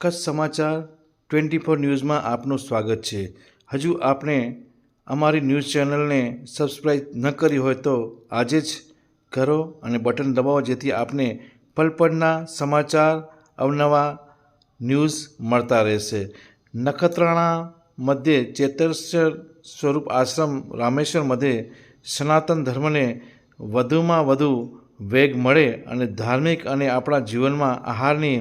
કચ્છ સમાચાર twenty four ન્યૂઝમાં આપનું સ્વાગત છે. હજુ આપણે અમારી ન્યૂઝ ચેનલને સબસ્ક્રાઈબ ન કરી હોય તો આજે જ કરો અને બટન દબાવો જેથી આપને પલપલના સમાચાર, અવનવા ન્યૂઝ મળતા રહેશે. નખત્રાણા મધ્યે ચેતેશ્વર સ્વરૂપ આશ્રમ રામેશ્વર મધ્યે સનાતન ધર્મને વધુમાં વધુ વેગ મળે અને ધાર્મિક અને આપણા જીવનમાં આહારની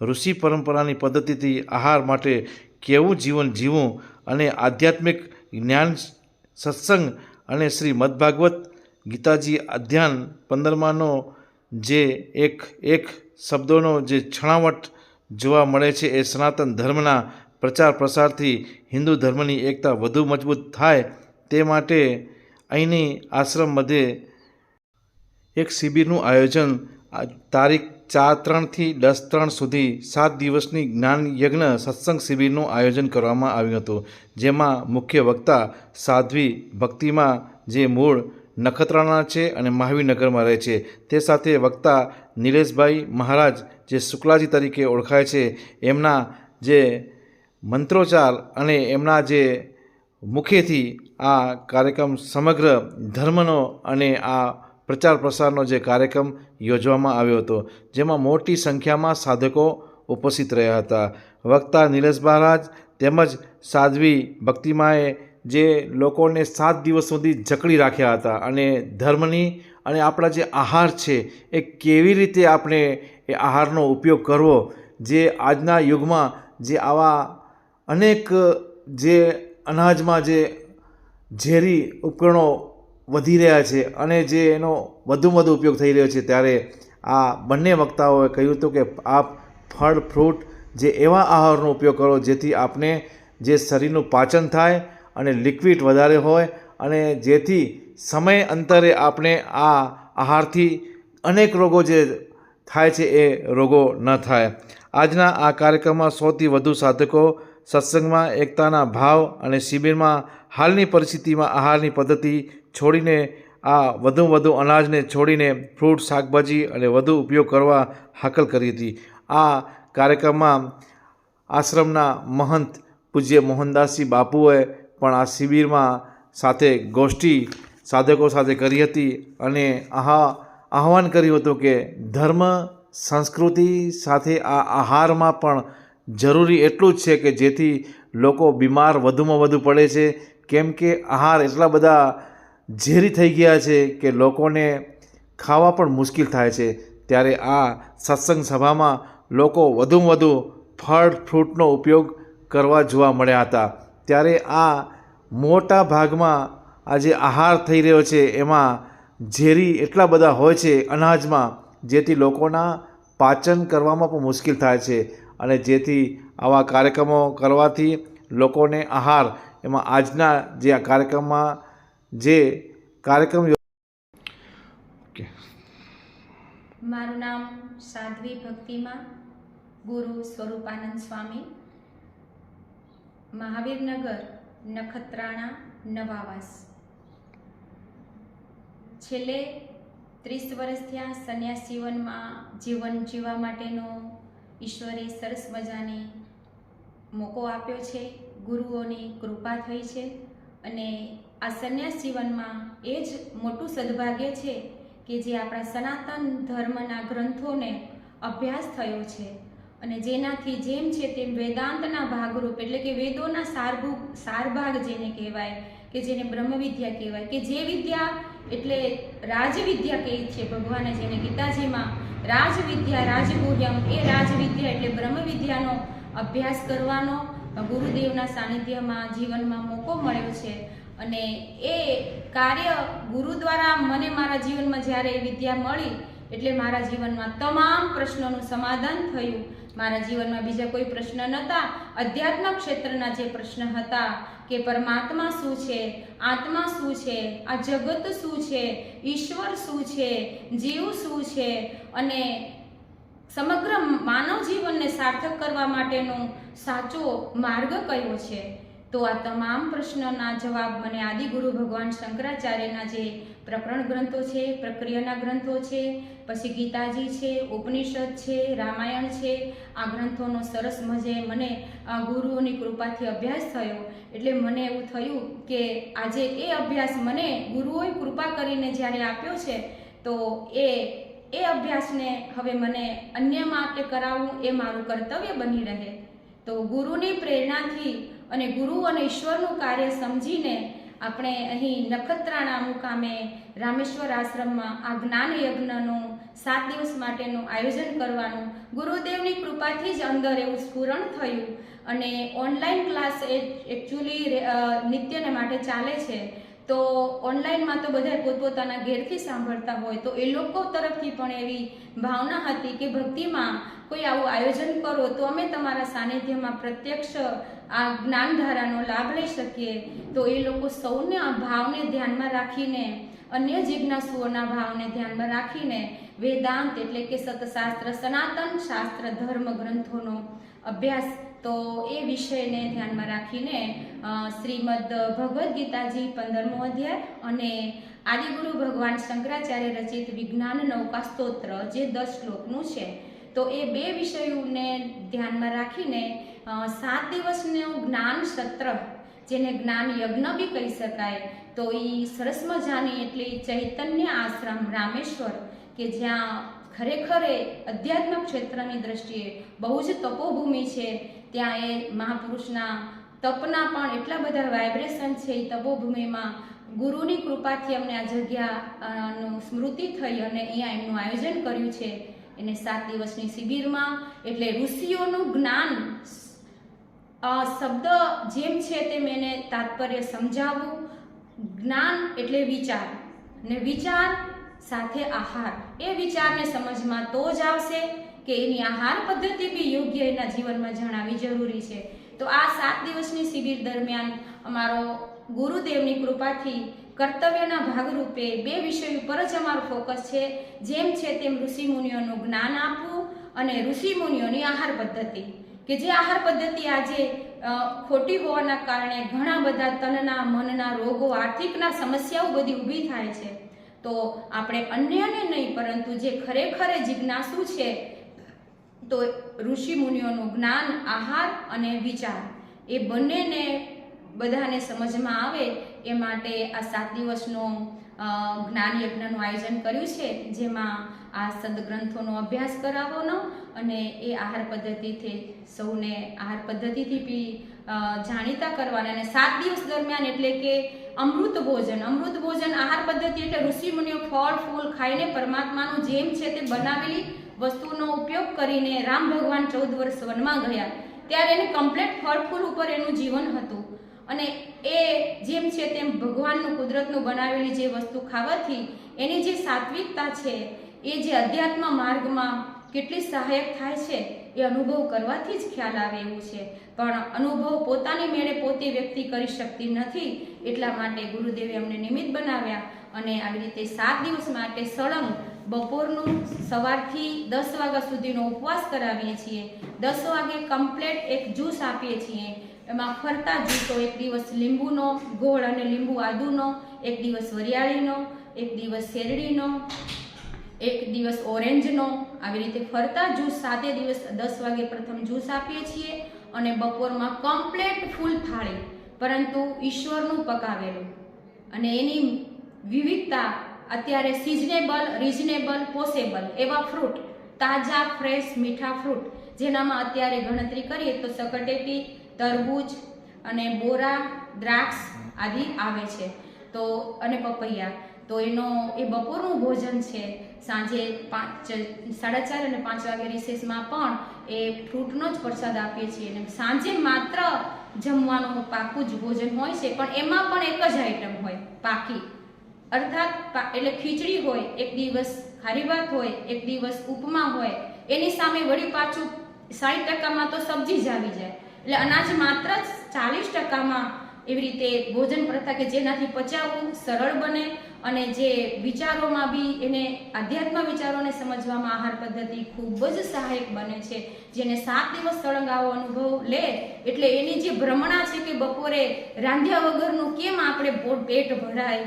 ઋષિ પરંપરાની પદ્ધતિથી આહાર માટે કેવું જીવન જીવવું અને આધ્યાત્મિક જ્ઞાન સત્સંગ અને શ્રી મદભાગવત ગીતાજી અધ્યાન પંદરમાનો જે એક એક શબ્દોનો જે છણાવટ જોવા મળે છે એ સનાતન ધર્મના પ્રચાર પ્રસારથી હિન્દુ ધર્મની એકતા વધુ મજબૂત થાય તે માટે અહીંની આશ્રમ મધ્યે એક શિબિરનું આયોજન તારીખ ચાર ત્રણથી દસ ત્રણ સુધી સાત દિવસની જ્ઞાન યજ્ઞ સત્સંગ શિબિરનું આયોજન કરવામાં આવ્યું હતું, જેમાં મુખ્ય વક્તા સાધ્વી ભક્તિમાં જે મૂળ નખત્રાણા છે અને મહાવીનગરમાં રહે છે. તે સાથે વક્તા નિલેશભાઈ મહારાજ જે શુક્લાજી તરીકે ઓળખાય છે, એમના જે મંત્રોચ્ચાર અને એમના જે મુખેથી આ કાર્યક્રમ સમગ્ર ધર્મનો અને આ પ્રચાર પ્રસારનો જે કાર્યક્રમ યોજવામાં આવ્યો હતો, જેમાં મોટી સંખ્યામાં સાધકો ઉપસ્થિત રહ્યા હતા. વક્તા નિલેશ મહારાજ તેમજ સાધ્વી ભક્તિમાએ જે લોકોને સાત દિવસ સુધી જકડી રાખ્યા હતા અને ધર્મની અને આપણા જે આહાર છે, એ કેવી રીતે આપણે એ આહારનો ઉપયોગ કરવો, જે આજના યુગમાં જે આવા અનેક જે અનાજમાં જે ઝેરી ઉપકરણો વધી રહ્યા છે અને જે એનો વધુમાં વધુ ઉપયોગ થઈ રહ્યો છે ત્યારે આ બંને વક્તાઓએ કહ્યું હતું કે આપ ફળ, ફ્રૂટ જે એવા આહારનો ઉપયોગ કરો જેથી આપને જે શરીરનું પાચન થાય અને લિક્વિડ વધારે હોય અને જેથી સમય અંતરે આપણે આ આહારથી અનેક રોગો જે થાય છે એ રોગો ન થાય. આજના આ કાર્યક્રમમાં સૌથી વધુ સાધકો સત્સંગમાં એકતાના ભાવ અને શિબિરમાં હાલની પરિસ્થિતિમાં આહારની પદ્ધતિ છોડીને આ વધુ વધુ અનાજને છોડીને ફ્રૂટ, શાકભાજી અને વધુ ઉપયોગ કરવા હાકલ કરી હતી. આ કાર્યક્રમમાં આશ્રમના મહંત પૂજ્ય મોહનદાસજી બાપુએ પણ આ શિબિરમાં સાથે ગોષ્ઠી સાધકો સાથે કરી હતી અને આહા, આહવાન કર્યું હતું કે ધર્મ, સંસ્કૃતિ સાથે આ આહારમાં પણ જરૂરી એટલું જ છે કે જેથી લોકો બીમાર વધુમાં વધુ પડે છે. કેમ કે આહાર એટલા બધા ઝેરી થઈ ગયા છે કે લોકોને ખાવા પણ મુશ્કેલ થાય છે, ત્યારે આ સત્સંગ સભામાં લોકો વધુમાં વધુ ફળ, ફ્રૂટનો ઉપયોગ કરવા જોવા મળ્યા હતા. ત્યારે આ મોટા ભાગમાં આ જે આહાર થઈ રહ્યો છે, એમાં ઝેરી એટલા બધા હોય છે અનાજમાં, જેથી લોકોના પાચન કરવામાં પણ મુશ્કેલ થાય છે અને જેથી આવા કાર્યક્રમો કરવાથી લોકોને આહાર, એમાં આજના જે આ કાર્યક્રમમાં જે કાર્યક્રમ ઓકે. મારું નામ સાધ્વી ભક્તિમાં ગુરુ સ્વરૂપાનંદ સ્વામી. મહાવીરનગર નખત્રાણા નવાવાસ. છેલ્લે ત્રીસ વર્ષથી આ સંન્યાસ જીવનમાં જીવન જીવવા માટેનો ઈશ્વરે સરસ મજાની મોકો આપ્યો છે. ગુરુઓની કૃપા થઈ છે અને આ સંન્યાસ જીવનમાં એ જ મોટું સદભાગ્ય છે કે જે આપણા સનાતન ધર્મના ગ્રંથોને અભ્યાસ થયો છે અને જેનાથી જેમ છે તેમ વેદાંતના ભાગરૂપ, એટલે કે વેદોના સારભૂ સારભાગ જેને કહેવાય, કે જેને બ્રહ્મવિદ્યા કહેવાય, કે જે વિદ્યા એટલે રાજવિદ્યા કહે છે ભગવાને, જેને ગીતાજીમાં રાજવિદ્યા, રાજગુહ્યમ, એ રાજવિદ્યા એટલે બ્રહ્મવિદ્યાનો અભ્યાસ કરવાનો ગુરુદેવના સાનિધ્યમાં જીવનમાં મોકો મળ્યો છે. અને એ કાર્ય ગુરુ દ્વારા મને મારા જીવનમાં જ્યારે એ વિદ્યા મળી, એટલે મારા જીવનમાં તમામ પ્રશ્નોનું સમાધાન થયું. મારા જીવનમાં બીજા કોઈ પ્રશ્ન નહોતા. અધ્યાત્મ ક્ષેત્રના જે પ્રશ્ન હતા કે પરમાત્મા શું છે, આત્મા શું છે, આ જગત શું છે, ઈશ્વર શું છે, જીવ શું છે, અને સમગ્ર માનવ જીવનને સાર્થક કરવા માટેનો સાચો માર્ગ કયો છે? તો આ તમામ પ્રશ્નોના જવાબ મને આદિગુરુ ભગવાન શંકરાચાર્યના જે પ્રકરણ ગ્રંથો છે, પ્રક્રિયાના ગ્રંથો છે, પછી ગીતાજી છે, ઉપનિષદ છે, રામાયણ છે, આ ગ્રંથોનો સરસ મજે મને આ ગુરુઓની કૃપાથી અભ્યાસ થયો. એટલે મને એવું થયું કે આજે એ અભ્યાસ મને ગુરુઓએ કૃપા કરીને જ્યારે આપ્યો છે, તો એ એ અભ્યાસને હવે મને અન્ય માટે કરાવવું એ મારું કર્તવ્ય બની રહે. તો ગુરુની પ્રેરણાથી અને ગુરુ અને ઈશ્વરનું કાર્ય સમજીને આપણે અહીં નખત્રાણા મુકામે રામેશ્વર આશ્રમમાં આ જ્ઞાન યજ્ઞનું સાત દિવસ માટેનું આયોજન કરવાનું ગુરુદેવની કૃપાથી જ અંદર એવું સ્ફુરણ થયું. અને ઓનલાઈન ક્લાસ એ એકચ્યુઅલી નિત્યને માટે ચાલે છે. તો ઓનલાઈનમાં તો બધા પોતપોતાના ઘેરથી સાંભળતા હોય, તો એ લોકો તરફથી પણ એવી ભાવના હતી કે ભક્તિમાં કોઈ આવું આયોજન કરો તો અમે તમારા સાનિધ્યમાં પ્રત્યક્ષ આ જ્ઞાનધારાનો લાભ લઈ શકીએ, તો એ લોકો સૌને આ ભાવને ધ્યાનમાં રાખીને, અન્ય જિજ્ઞાસુઓના ભાવને ધ્યાનમાં રાખીને વેદાંત એટલે કે સતશાસ્ત્ર, સનાતન શાસ્ત્ર ધર્મ ગ્રંથોનો અભ્યાસ, તો એ વિષયને ધ્યાનમાં રાખીને શ્રીમદ ભગવદ્ ગીતાજી પંદરમો અધ્યાય અને આદિગુરુ ભગવાન શંકરાચાર્ય રચિત વિજ્ઞાન નૌકા સ્તોત્ર, જે દસ શ્લોકનું છે. તો એ બે વિષયોને ધ્યાનમાં રાખીને સાત દિવસનું જ્ઞાન સત્ર, જેને જ્ઞાન યજ્ઞ બી કહી શકાય, તો એ સરસ મજાની એટલી ચૈતન્ય આશ્રમ રામેશ્વર, કે જ્યાં ખરેખર એ અધ્યાત્મ ક્ષેત્રની દ્રષ્ટિએ બહુ જ તપોભૂમિ છે. ત્યાં એ મહાપુરુષના તપના પણ એટલા બધા વાઇબ્રેશન છે એ તપોભૂમિમાં. ગુરુની કૃપાથી અમને આ જગ્યાનું સ્મૃતિ થઈ અને અહીંયા એમનું આયોજન કર્યું છે. એને સાત દિવસની શિબિરમાં, એટલે ઋષિઓનું જ્ઞાન શબ્દ જેમ છે તેમ એને તાત્પર્ય સમજાવવું, જ્ઞાન એટલે વિચાર. ને વિચાર સાથે આહાર. એ વિચારને સમજમાં તો જ આવશે કે એની આહાર પદ્ધતિ બી યોગ્ય એના જીવનમાં જણાવી જરૂરી છે. તો આ સાત દિવસની શિબિર દરમિયાન અમારો ગુરુદેવની કૃપાથી કર્તવ્યના ભાગરૂપે બે વિષય ઉપર જ અમારું ફોકસ છે. જેમ છે તેમ ઋષિમુનિઓનું જ્ઞાન આપવું અને ઋષિમુનિઓની આહાર પદ્ધતિ. કે જે આહાર પદ્ધતિ આજે ખોટી હોવાના કારણે ઘણા બધા તનના, મનના રોગો, આર્થિકના સમસ્યાઓ બધી ઊભી થાય છે. તો આપણે અન્યને નહીં, પરંતુ જે ખરેખર જિજ્ઞાસુ છે, તો ઋષિ મુનિઓનું જ્ઞાન, આહાર અને વિચાર, એ બંનેને બધાને સમજમાં આવે એ માટે આ સાત દિવસનો જ્ઞાન યજ્ઞનું આયોજન કર્યું છે, જેમાં આ સદગ્રંથોનો અભ્યાસ કરાવવાનો અને એ આહાર પદ્ધતિથી સૌને આહાર પદ્ધતિથી બી જાણીતા કરવાના. અને સાત દિવસ દરમિયાન એટલે કે અમૃત ભોજન. અમૃત ભોજન આહાર પદ્ધતિ એટલે ઋષિમુનિઓ ફળ, ફૂલ ખાઈને પરમાત્માનું જેમ છે તે બનાવેલી વસ્તુનો ઉપયોગ કરીને રામ ભગવાન ચૌદ વર્ષ વનમાં ગયા. ત્યારે એને કમ્પ્લેટ ફળ ફૂલ ઉપર એનું જીવન હતું. અને એ જેમ છે તેમ ભગવાનનું કુદરતનું બનાવેલી જે વસ્તુ ખાવાથી એની જે સાત્વિકતા છે એ જે અધ્યાત્મ માર્ગમાં કેટલી સહાયક થાય છે, એ અનુભવ કરવાથી જ ખ્યાલ આવે એવું છે. પણ અનુભવ પોતાની મેળે પોતે વ્યક્તિ કરી શકતી નથી, એટલા માટે ગુરુદેવે અમને નિમિત્ત બનાવ્યા અને આવી રીતે સાત દિવસ માટે સળંગ બપોરનું સવારથી દસ વાગ્યા સુધીનો ઉપવાસ કરાવીએ છીએ. દસ વાગે કમ્પ્લેટ એક જ્યુસ આપીએ છીએ. એમાં ફરતા જ્યુસો એક દિવસ લીંબુનો ગોળ અને લીંબુ આદુનો, એક દિવસ વરિયાળીનો, એક દિવસ શેરડીનો એક દિવસ ઓરેન્જનો આવી રીતે ફરતા જ્યુસ સાતે દિવસ દસ વાગે પ્રથમ જ્યુસ આપીએ છીએ અને બપોરમાં કમ્પ્લેટ ફૂલ થાળી, પરંતુ ઈશ્વરનું પકાવેલું. અને એની વિવિધતા અત્યારે સિઝનેબલ રિઝનેબલ પોસેબલ એવા ફ્રૂટ તાજા ફ્રેશ મીઠા ફ્રૂટ જેનામાં અત્યારે ગણતરી કરીએ તો સકટેટી, તરબૂચ અને બોરા, દ્રાક્ષ આદિ આવે છે. તો અને પપૈયા. તો એનો, એ બપોરનું ભોજન છે. સાંજે પાંચ સાડા ચાર અને પાંચ વાગે રિસેસમાં પણ એ ફ્રૂટનો જ પ્રસાદ આપીએ છીએ. અને સાંજે માત્ર જમવાનું પાકું જ ભોજન હોય છે, પણ એમાં પણ એક જ આઈટમ હોય, પાકી. અર્થાત એટલે ખીચડી હોય, એક દિવસ ખારી ભાત હોય, એક દિવસ ઉપમા હોય, એની સામે વળી પાછું સાઠ ટકામાં તો સબ્જી જ આવી જાય. એટલે અનાજ માત્ર ચાલીસ ટકામાં એવી રીતે ભોજન પ્રથા કે જેનાથી પચાવવું સરળ બને અને જે વિચારોમાં બી એને આધ્યાત્મ વિચારોને સમજવામાં આહાર પદ્ધતિ ખૂબ જ સહાયક બને છે. જેને સાત દિવસ સળંગ આવો અનુભવ લે એટલે એની જે ભ્રમણા છે કે બપોરે રાંધ્યા વગરનું કેમ આપણે પેટ ભરાય?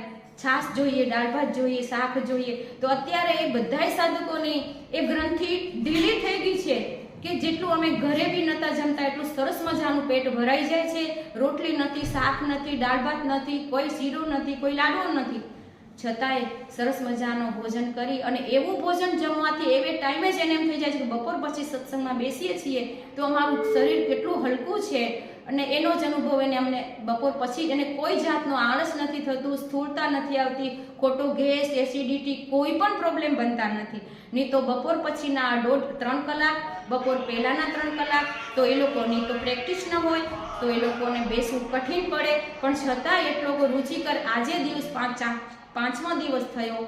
છાશ જોઈએ, દાળ ભાત જોઈએ, શાક જોઈએ? તો અત્યારે એ બધાય સાધકોની એ ગ્રંથિ ઢીલી થઈ ગઈ છે કે જેટલું અમે ઘરે બી નતા જમતા એટલું સરસ મજાનું પેટ ભરાઈ જાય છે. રોટલી નથી, શાક નથી, દાળ ભાત નથી, કોઈ શીરો નથી, કોઈ લાડવો નથી. છતાંય સરસ મજાનું ભોજન કરી અને એવું ભોજન જમવાથી એવે ટાઈમે જ એને એમ થઈ જાય છે કે બપોર પછી સત્સંગમાં બેસીએ છીએ તો અમારું શરીર કેટલું હલકું છે અને એનો જ અનુભવ એને અમને બપોર પછી એને કોઈ જાતનો આળસ નથી થતું, સ્થૂળતા નથી આવતી, ખોટો ગેસ એસિડિટી કોઈ પણ પ્રોબ્લેમ બનતા નથી. નહીં તો બપોર પછીના દોઢ ત્રણ કલાક, બપોર પહેલાંના ત્રણ કલાક તો એ લોકોની તો પ્રેક્ટિસ ન હોય, તો એ લોકોને બેસવું કઠિન પડે. પણ છતાં એટલો રુચિકર આજે દિવસ પાંચ પાંચમો દિવસ થયો.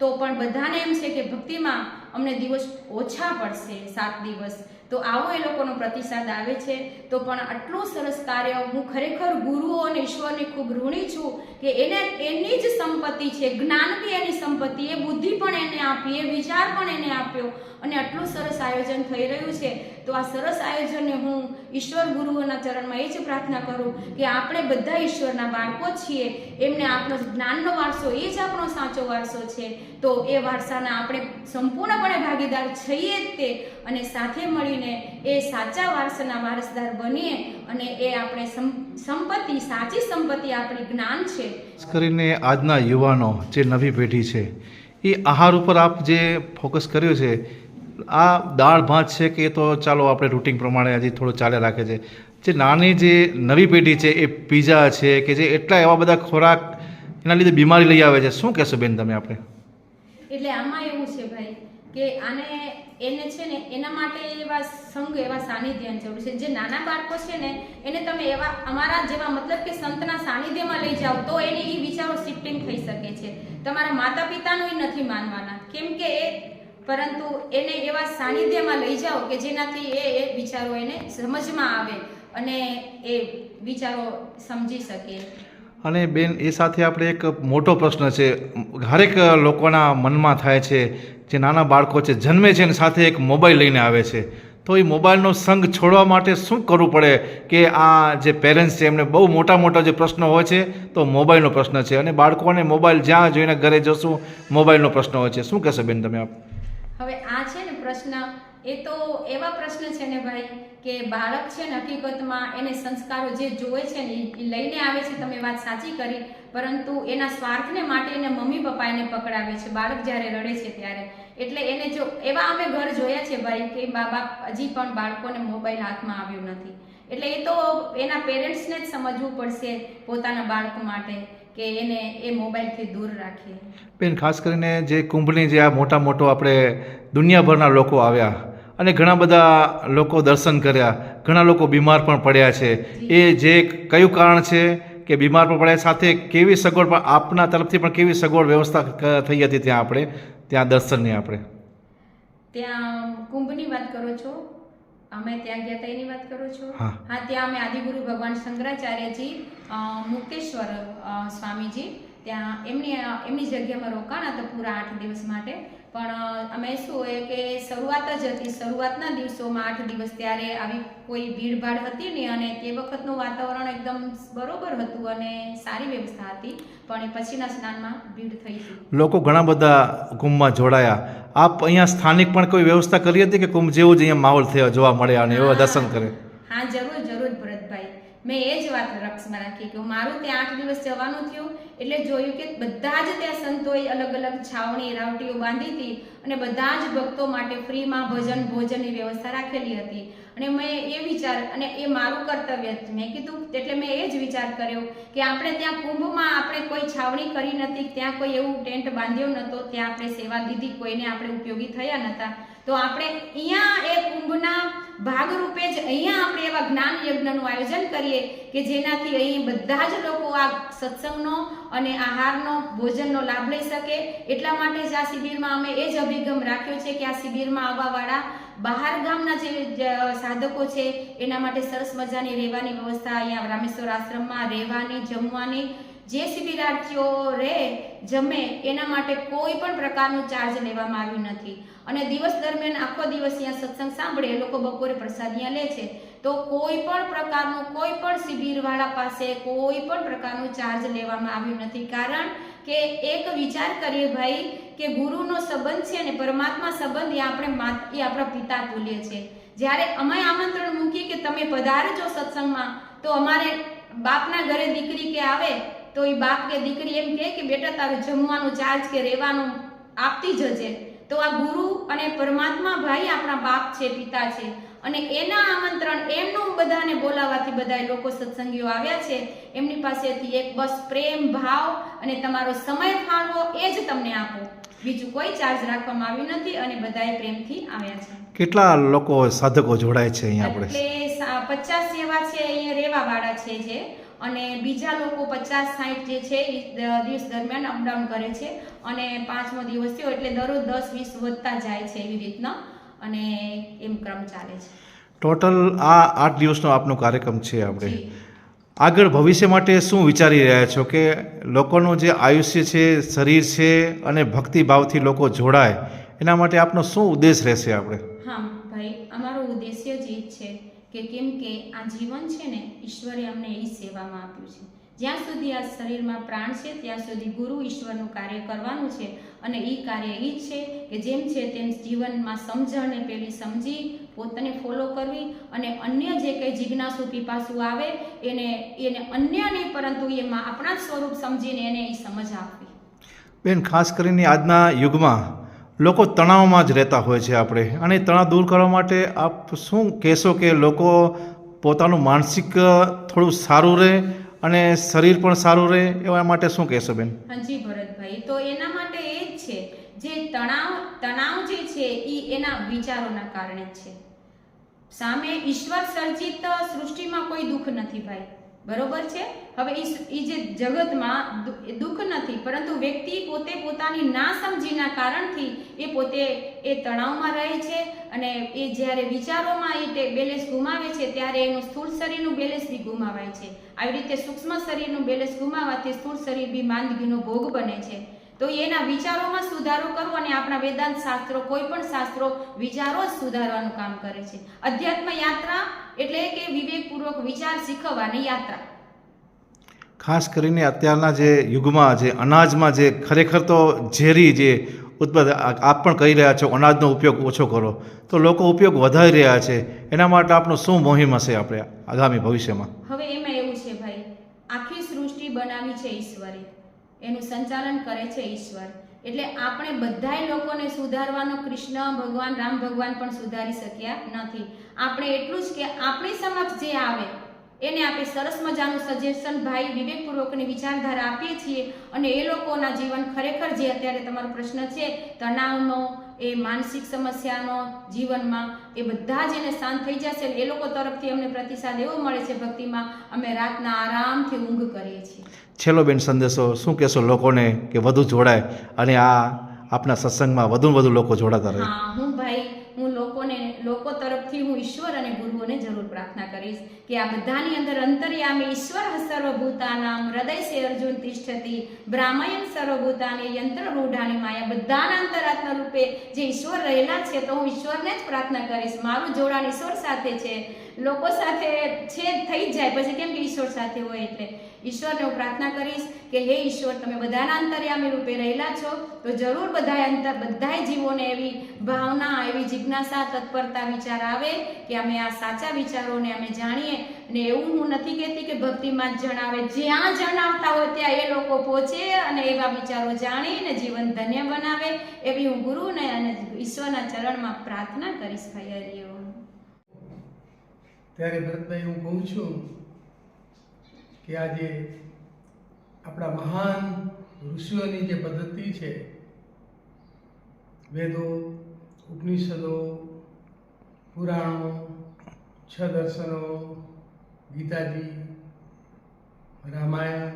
તો પણ બધાને એમ છે કે ભક્તિમાં અમને દિવસ ઓછા પડશે, સાત દિવસ. તો આવો એ લોકોનો પ્રતિસાદ આવે છે. તો પણ આટલું સરસ કાર્ય હું ખરેખર ગુરુઓ અને ઈશ્વરની ખૂબ ઋણી છું કે એને, એની જ સંપત્તિ છે જ્ઞાન બી એની સંપત્તિ, એ બુદ્ધિ પણ એને આપી, એ વિચાર પણ એને આપ્યો. અને આટલું સરસ આયોજન થઈ રહ્યું છે. તો આ સરસ આયોજનને હું ઈશ્વર ગુરુઓના ચરણમાં એ જ પ્રાર્થના કરું કે આપણે બધા ઈશ્વરના બાળકો છીએ, એમને આપણો જ્ઞાનનો વારસો એ જ આપણો સાચો વારસો છે. તો એ વારસાના આપણે સંપૂર્ણપણે ભાગીદાર છીએ જ તે અને સાથે મળીને એ સાચા વારસાના વારસદાર બનીએ અને એ આપણે સંપત્તિ, સાચી સંપત્તિ આપણી જ્ઞાન છે. કરીને આજના યુવાનો જે નવી પેઢી છે, એ આહાર ઉપર આપ જે ફોકસ કર્યો છે આ દાળ ભાત છે કે એ તો ચાલો આપણે રૂટિન પ્રમાણે હજી થોડું ચાલે રાખે છે. જે નાની જે નવી પેઢી છે એ પીઝા છે કે જે એટલા એવા બધા ખોરાક એના લીધે બીમારી લઈ આવે છે. શું કહેશો બેન તમે આપણે? એટલે આમાં એવું છે ભાઈ કે આને એને છે ને એના માટે એવા સંઘ, એવા સાનિધ્યની જરૂર છે. જે નાના બાળકો છે ને, એને તમે એવા અમારા જેવા મતલબ કે સંતના સાનિધ્યમાં લઈ જાઓ તો એને એ વિચારો શિફ્ટિંગ થઈ શકે છે. તમારા માતા પિતાનું એ નથી માનવાના. કેમ કે એ પરંતુ એને એવા સાનિધ્યમાં લઈ જાઓ કે જેનાથી એ એ વિચારો એને સમજમાં આવે અને એ વિચારો સમજી શકે. અને બેન, એ સાથે આપણે એક મોટો પ્રશ્ન છે. હરેક લોકોના મનમાં થાય છે જે નાના બાળકો છે, જન્મે છે ને સાથે એક મોબાઈલ લઈને આવે છે. તો એ મોબાઈલનો સંગ છોડવા માટે શું કરવું પડે કે આ જે પેરેન્ટ્સ છે, એમને બહુ મોટા મોટા જે પ્રશ્નો હોય છે, તો મોબાઈલનો પ્રશ્ન છે. અને બાળકોને મોબાઈલ જ્યાં જોઈને ઘરે જશું, મોબાઈલનો પ્રશ્ન હોય છે. શું કહેશો બેન તમે આપ? હવે આ છે ને પ્રશ્ન, એ તો એવા પ્રશ્ન છે ને ભાઈ કે બાળક છે ને હકીકતમાં એને સંસ્કારો જે જોવે છે ને એ લઈને આવે છે, તમે વાત સાચી કરી, પરંતુ એના સ્વાર્થને માટે એને મમ્મી પપ્પા એને પકડાવે છે, બાળક જ્યારે રડે છે ત્યારે. એટલે એને જો, એવા અમે ઘર જોયા છે ભાઈ કે બા, બાપ હજી પણ બાળકોને મોબાઈલ હાથમાં આવ્યો નથી. એટલે એ તો એના પેરેન્ટ્સને જ સમજવું પડશે પોતાના બાળક માટે. કે એને એ મોબાઈલથી દૂર રાખીએ. બેન ખાસ કરીને જે કુંભની જે આ મોટા મોટો આપણે દુનિયાભરના લોકો આવ્યા અને ઘણા બધા લોકો દર્શન કર્યા ઘણા લોકો બીમાર પણ પડ્યા છે. એ જે કયું કારણ છે કે બીમાર પણ પડ્યા સાથે કેવી સગવડ પણ આપના તરફથી પણ કેવી સગવડ વ્યવસ્થા થઈ હતી ત્યાં આપણે ત્યાં દર્શનની આપણે? ત્યાં કુંભની વાત કરો છો? અમે ત્યાં ગયા હતા એની વાત કરો છો હા. ત્યાં અમે આદિગુરુ ભગવાન શંકરાચાર્યજી મુક્તેશ્વર સ્વામીજી ત્યાં એમની એમની જગ્યામાં રોકાણા હતા પૂરા આઠ દિવસ માટે પણ અમે શું હોય કે શરૂઆત જ હતી. શરૂઆતના દિવસોમાં આઠ દિવસ ત્યારે આવી કોઈ ભીડભાડ હતી નહીં અને તે વખતનું વાતાવરણ એકદમ બરોબર હતું અને સારી વ્યવસ્થા હતી. પણ એ પછીના સ્નાનમાં ભીડ થઈ હતી લોકો ઘણા બધા કુંભમાં જોડાયા. આપ અહીંયા સ્થાનિક પણ કોઈ વ્યવસ્થા કરી હતી કે કુંભ જેવું જ અહીંયા માહોલ થયો જોવા મળ્યા અને એવા દર્શન કરે હા જરૂર મેં એ જ વાત રક્ષમાં રાખી કે મારું ત્યાં આઠ દિવસ જવાનું થયું, એટલે જોયું કે બધા જ ત્યાં સંતોએ અલગ અલગ છાવણી, રાવટીઓ બાંધી હતી અને બધા જ ભક્તો માટે ફ્રીમાં ભજન, ભોજનની વ્યવસ્થા રાખેલી હતી. અને મેં એ વિચાર, અને એ મારું કર્તવ્ય મેં કીધું, એટલે મેં એ જ વિચાર કર્યો કે આપણે ત્યાં કુંભમાં આપણે કોઈ છાવણી કરી નથી, ત્યાં કોઈ એવું ટેન્ટ બાંધ્યો નહોતો ત્યાં આપણે સેવા દીધી, કોઈને આપણે ઉપયોગી થયા નહોતા તો આપણે અહીંયા એ કુંભના ભાગરૂપે જ અહીંયા આપણે એવા જ્ઞાન યજ્ઞનું આયોજન કરીએ કે જેનાથી અહીં બધા જ લોકો આ સત્સંગનો અને આહારનો, ભોજનનો લાભ લઈ શકે. એટલા માટે જ આ શિબિરમાં અમે એ જ અભિગમ રાખ્યો છે કે આ શિબિરમાં આવવાવાળા બહાર ગામના જે સાધકો છે, એના માટે સરસ મજાની રહેવાની વ્યવસ્થા અહીંયા રામેશ્વર આશ્રમમાં રહેવાની, જમવાની જે શિબિરાર્થીઓ રહે જમે, એના માટે કોઈ પણ પ્રકારનું ચાર્જ લેવામાં આવ્યું નથી. અને દિવસ દરમિયાન આખો દિવસ ત્યાં સત્સંગ સાંભળે, એ લોકો બપોરે પ્રસાદ અહીંયા લે છે. તો કોઈ પણ પ્રકારનું, કોઈ પણ શિબિરવાળા પાસે કોઈ પણ પ્રકારનું ચાર્જ લેવામાં આવ્યું નથી. કારણ કે એક વિચાર કરીએ ભાઈ, કે ગુરુનો સંબંધ છે ને પરમાત્મા સંબંધ એ આપણે એ આપણા પિતા તુલ્ય છે. જ્યારે અમે આમંત્રણ મૂકીએ કે તમે પધારજો સત્સંગમાં, તો અમારે બાપના ઘરે દીકરી કે આવે તો એ બાપ કે દીકરી એમ કહે કે બેટા તારું જમવાનું ચાર્જ કે રહેવાનું આપતી જજે તો આ ગુરુ અને પરમાત્મા ભાઈ આપણા બાપ છે પિતા છે. અને એના આમંત્રણ એમનું બધાને બોલાવવાથી બધા લોકો સત્સંગીઓ આવ્યા છે. એમની પાસેથી એક બસ પ્રેમ ભાવ અને તમારો સમય ફાળવો એ જ તમને આપો. બીજું કોઈ ચાર્જ રાખવામાં આવ્યું નથી અને બધાએ પ્રેમથી આવ્યા છે. કેટલા લોકો સાધકો જોડાય છે અહીંયા આપણે? એટલે પચાસ એવા છે અહીંયા રહેવા વાળા છે જે. અને બીજા લોકો પચાસ સાઠ જે છે એ દિવસ દરમિયાન અપડાઉન કરે છે. અને પાંચમો દિવસ થયો એટલે દરરોજ દસ વીસ વધતા જાય છે એવી રીતના. અને એમ ક્રમ ચાલે છે. ટોટલ આ આઠ દિવસનો આપનો કાર્યક્રમ છે આપણે. આગળ ભવિષ્ય માટે શું વિચારી રહ્યા છો કે લોકોનું જે આયુષ્ય છે શરીર છે અને ભક્તિભાવથી લોકો જોડાય એના માટે આપનો શું ઉદ્દેશ રહેશે આપણે? હા ભાઈ અમારો ઉદ્દેશ્ય જ એ છે. કે કેમ કે આ જીવન છે ને ઈશ્વરે અમને એ સેવામાં આપ્યું છે. જ્યાં સુધી આ શરીરમાં પ્રાણ છે, ત્યાં સુધી ગુરુ ઈશ્વરનું કાર્ય કરવાનું છે અને એ કાર્ય એ જ છે કે જેમ છે તેમ જીવનમાં સમજણને પેલી સમજી, પોતાને ફોલો કરવી અને અન્ય જે કંઈ જિજ્ઞાસુ, પીપાસુ આવે, એને એને અન્ય નહીં, પરંતુ એમાં આપણા જ સ્વરૂપ સમજીને એને એ સમજ આપવી. બેન, ખાસ કરીને આજના યુગમાં લોકો તણાવમાં જ રહેતા હોય છે આપણે. અને તણાવ દૂર કરવા માટે આપ શું કહેશો કે લોકો પોતાનું માનસિક થોડું સારું રહે અને શરીર પણ સારું રહે એવા માટે શું કહેશો બેન? હાજી ભરતભાઈ, તો એના માટે એ જ છે. જે તણાવ તણાવ જે છે એ એના વિચારોના કારણે છે. સામે ઈશ્વર સર્જિત સૃષ્ટિમાં કોઈ દુઃખ નથી ભાઈ. બરોબર છે? હવે એ જે જગતમાં દુઃખ નથી, પરંતુ વ્યક્તિ પોતે પોતાની ના સમજીના કારણથી એ પોતે એ તણાવમાં રહે છે અને એ જ્યારે વિચારોમાં એ બેલેન્સ ગુમાવે છે, ત્યારે એનું સ્થૂળ શરીરનું બેલેન્સ બી ગુમાવાય છે. આવી રીતે સૂક્ષ્મ શરીરનું બેલેન્સ ગુમાવાથી સ્થૂળ શરીર બી માંદગીનો ભોગ બને છે. તો એના વિચારોમાં સુધારો કરવો અને આપણા વેદાંત શાસ્ત્રો કોઈ પણ શાસ્ત્રો વિચારો જ સુધારવાનું કામ કરે છે. અધ્યાત્મ યાત્રા એટલે કે વિવેકપૂર્વક વિચાર શીખવવાની યાત્રા. ખાસ કરીને અત્યારના જે યુગમાં જે અનાજમાં જે ખરેખર તો ઝેરી જે ઉત્પાદન આપ પણ કહી રહ્યા છો અનાજનો ઉપયોગ ઓછો કરો. તો લોકો ઉપયોગ વધારી રહ્યા છે. એના માટે આપણો શું મોહિમ હશે આપણે આગામી ભવિષ્યમાં? હવે એમાં એવું છે ભાઈ આખી સૃષ્ટિ બનાવી છે ઈશ્વરે. એનું સંચાલન કરે છે ઈશ્વર. એટલે આપણે બધાય લોકોને સુધારવાનો કૃષ્ણ, ભગવાન, રામ, ભગવાન પણ સુધારી શક્યા નથી. આપણે એટલું જ કે આપણી સમક્ષ જે આવે, એને આપણે સરસ મજાનું સજેશન ભાઈ વિવેકપૂર્વકની વિચારધારા આપીએ છીએ અને એ લોકોના જીવન ખરેખર જે અત્યારે તમારો પ્રશ્ન છે, તણાવનો એ માનસિક સમસ્યાનો જીવનમાં એ બધા જ એને શાંત થઈ જશે. એ લોકો તરફથી અમને પ્રતિસાદ એવો મળે છે ભક્તિમાં અમે રાતના આરામથી ઊંઘ કરીએ છીએ. છેલ્લો બેન સંદેશો શું કહેશો લોકોને કે વધુ જોડાય અને આ આપના સત્સંગમાં વધુ વધુ લોકો જોડાતા રહે? લોકોને લોકો તરફથી હું ઈશ્વર અને ગુરુઓને જરૂર પ્રાર્થના કરીશ કે આ બધાની અંદર અંતર્યામે ઈશ્વર સર્વભૂતાનામ હૃદય સે અર્જુન તિષ્ઠતી બ્રાહ્મયન સર્વભૂતાની યંત્ર રૂઢાની માયા બધાના અંતરાત્મા રૂપે જે ઈશ્વર રહેલા છે તો હું ઈશ્વરને જ પ્રાર્થના કરીશ. મારું જોડાણ ઈશ્વર સાથે છે. લોકો સાથે છે થઈ જ જાય. પછી કેમ કે ઈશ્વર સાથે હોય એટલે. ઈશ્વરને હું પ્રાર્થના કરીશ કે હે ઈશ્વર, તમે બધાના અંતર્યામી રૂપે રહેલા છો, તો જરૂર બધાય અંતર બધાય જીવોને એવી ભાવના, એવી જિજ્ઞાસા, તત્પરતા, વિચાર આવે કે અમે આ સાચા વિચારોને અમે જાણીએ. અને એવું હું નથી કહેતી કે ભક્તિમાં જણાવે. જ્યાં જણાવતા હોય ત્યાં એ લોકો પહોંચે અને એવા વિચારો જાણીને જીવન ધન્ય બનાવે. એવી હું ગુરુને અને ઈશ્વરના ચરણમાં પ્રાર્થના કરીશ ભાઈ હરિઓમ ત્યારે ભરતભાઈ, હું કહું છું કે આજે આપણા મહાન ઋષિઓની જે પદ્ધતિ છે, વેદો, ઉપનિષદો, પુરાણો, છ દર્શનો, ગીતાજી, રામાયણ,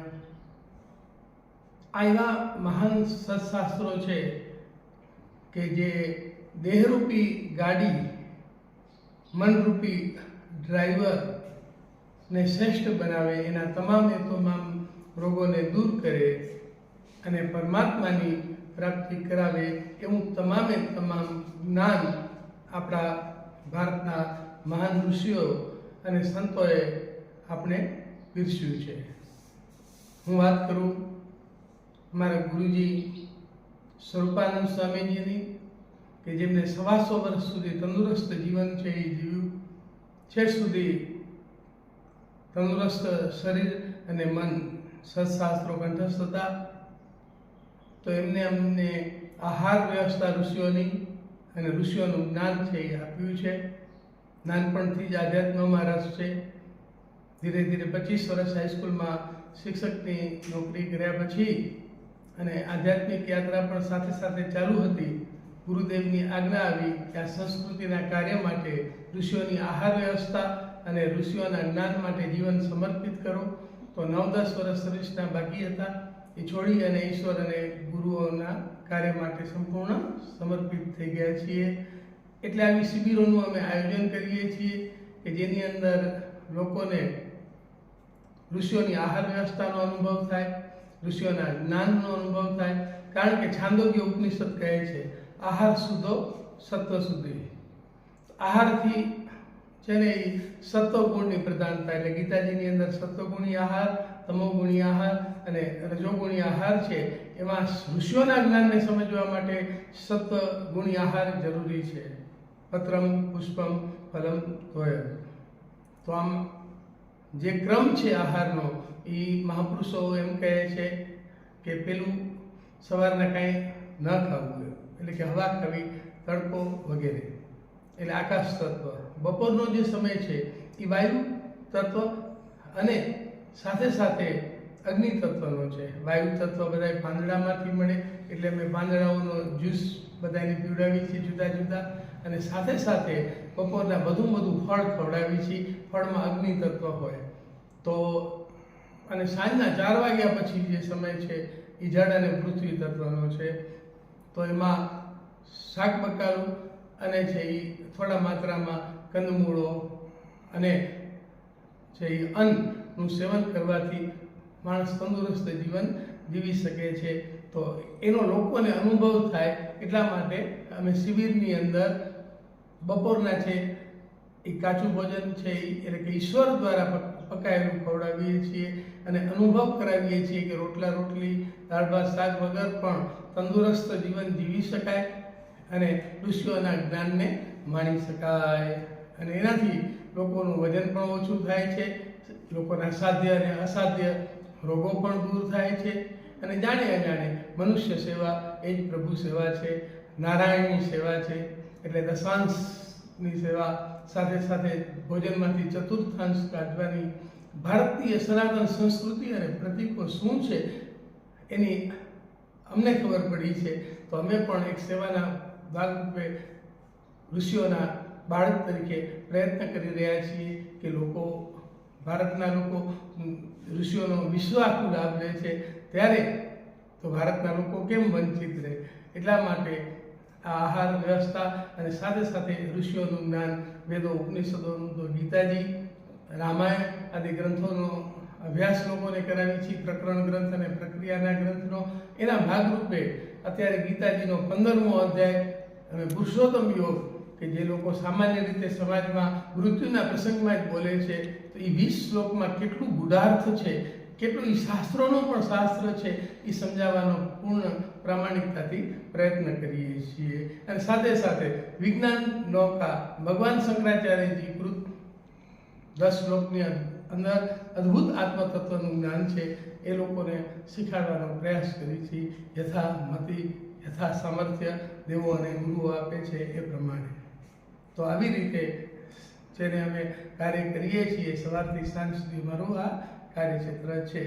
આ એવા મહાન સત્શાસ્ત્રો છે કે જે દેહરૂપી ગાડી, મનરૂપી ડ્રાઈવર ને શ્રેષ્ઠ બનાવે એના તમામે તમામ રોગોને દૂર કરે અને પરમાત્માની પ્રાપ્તિ કરાવે એવું તમામે તમામ જ્ઞાન આપણા ભારતના મહાન ઋષિઓ અને સંતોએ આપણે પીરસ્યું છે. હું વાત કરું અમારા ગુરુજી સ્વરૂપાનંદ સ્વામીજીની, કે જેમને સવાસો વર્ષ સુધી તંદુરસ્ત જીવન છે એ જીવ્યું. છેક સુધી તંદુરસ્ત શરીર અને મન સત્શાસ્ત્રો કંઠસ્થ હતા. તો એમને અમને આહાર વ્યવસ્થા ઋષિઓની અને ઋષિઓનું જ્ઞાન છે એ આપ્યું છે. નાનપણથી જ આધ્યાત્મમાં રસ છે. ધીરે ધીરે પચીસ વર્ષ હાઈસ્કૂલમાં શિક્ષકની નોકરી કર્યા પછી અને આધ્યાત્મિક યાત્રા પણ સાથે સાથે ચાલુ હતી, ગુરુદેવની આજ્ઞા આવી કે આ સંસ્કૃતિના કાર્ય માટે ઋષિઓની આહાર વ્યવસ્થા અને ઋષિઓના જ્ઞાન માટે જીવન સમર્પિત કરો. તો નવ દસ વર્ષ સર્વિસના બાકી હતા. એ છોડી અને ઈશ્વર અને ગુરુઓના કાર્ય માટે સંપૂર્ણ સમર્પિત થઈ ગયા છીએ. એટલે આવી શિબિરોનું અમે આયોજન કરીએ છીએ કે જેની અંદર લોકોને ઋષિઓની આહાર વ્યવસ્થાનો અનુભવ થાય, ઋષિઓના જ્ઞાનનો અનુભવ થાય. કારણ કે છાંદોગ્ય ઉપનિષદ કહે છે, આહાર સુધો સત્વ સુધી આહારથી છે ને એ સત્વગુણની પ્રધાનતા એટલે ગીતાજીની અંદર સત્વગુણી આહાર, તમોગુણી આહાર અને રજોગુણી આહાર છે, એમાં ઋષિઓના જ્ઞાનને સમજવા માટે સત્વગુણી આહાર જરૂરી છે. પત્રમ, પુષ્પમ, ફલમ તોય તો આમ જે ક્રમ છે આહારનો, એ મહાપુરુષો એમ કહે છે કે પેલું સવારના કાંઈ ન ખાવું એટલે કે હવા ખાવી, તડકો વગેરે. એટલે આકાશ તત્વ. બપોરનો જે સમય છે એ વાયુ તત્વ અને સાથે સાથે અગ્નિ તત્વનો છે. વાયુ તત્વ બધા પાંદડામાંથી મળે એટલે અમે પાંદડાઓનો જ્યુસ બધાને પીવડાવીએ છીએ જુદા જુદા અને સાથે સાથે બપોરના વધુ વધુ ફળ ખવડાવીએ છીએ. ફળમાં અગ્નિ તત્વ હોય. તો અને સાંજના ચાર વાગ્યા પછી જે સમય છે એ જળ અને પૃથ્વી તત્વનો છે. તો એમાં શાક બકાલું અને છે એ થોડા માત્રામાં કંદમૂળો અને જે અન્નનું સેવન કરવાથી માણસ તંદુરસ્ત જીવન જીવી શકે છે. તો એનો લોકોને અનુભવ થાય એટલા માટે અમે શિબિરની અંદર બપોરના છે એ કાચું ભોજન છે એટલે કે ઈશ્વર દ્વારા પકાયેલું ખવડાવીએ છીએ અને અનુભવ કરાવીએ છીએ કે રોટલા, રોટલી, દાળ, ભાત, શાક વગર પણ તંદુરસ્ત જીવન જીવી શકાય અને ઋષિઓના જ્ઞાનને માણી શકાય. અને એનાથી લોકોનું વજન પણ ઓછું થાય છે, લોકોના સાધ્ય અને અસાધ્ય રોગો પણ દૂર થાય છે. અને જાણે અજાણે મનુષ્ય સેવા એ જ પ્રભુ સેવા છે, નારાયણની સેવા છે, એટલે દશાંશની સેવા સાથે સાથે ભોજનમાંથી ચતુર્થાંશ કાઢવાની ભારતીય સનાતન સંસ્કૃતિ અને પ્રતીકો શું છે એની અમને ખબર પડી છે. તો અમે પણ એક સેવાના ભાગરૂપે ઋષિઓના બાળક તરીકે પ્રયત્ન કરી રહ્યા છીએ કે લોકો, ભારતના લોકો ઋષિઓનો વિશ્વ આખું લાભ લે છે. ત્યારે તો ભારતના લોકો કેમ વંચિત રહે? એટલા માટે આ આહાર વ્યવસ્થા અને સાથે સાથે ઋષિઓનું જ્ઞાન, વેદો, ઉપનિષદોનું તો ગીતાજી, રામાયણ આદિ ગ્રંથોનો અભ્યાસ લોકોને કરાવી છે. પ્રકરણ ગ્રંથ અને પ્રક્રિયાના ગ્રંથનો એના ભાગરૂપે અત્યારે ગીતાજીનો પંદરમો અધ્યાય અને પુરુષોત્તમ યોગ કે જે લોકો સામાન્ય રીતે સમાજમાં મૃત્યુના પ્રસંગમાં જ બોલે છે, તો એ વીસ શ્લોકમાં કેટલું ગુઢાર્થ છે, કેટલું એ શાસ્ત્રોનો પણ શાસ્ત્ર છે એ સમજાવવાનો પૂર્ણ પ્રામાણિકતાથી પ્રયત્ન કરીએ છીએ. અને સાથે સાથે વિજ્ઞાન નૌકા ભગવાન શંકરાચાર્યજી કૃત દસ શ્લોકની અંદર અદ્ભુત આત્મતત્વનું જ્ઞાન છે, એ લોકોને શીખવાડવાનો પ્રયાસ કરી છે. યથા મતિ, યથા સામર્થ્ય દેવો અને ગુરુઓ આપે છે એ પ્રમાણે. તો આવી રીતે જેને અમે કાર્ય કરીએ છીએ, સવારથી સાંજ સુધી મારું આ કાર્યક્ષેત્ર છે.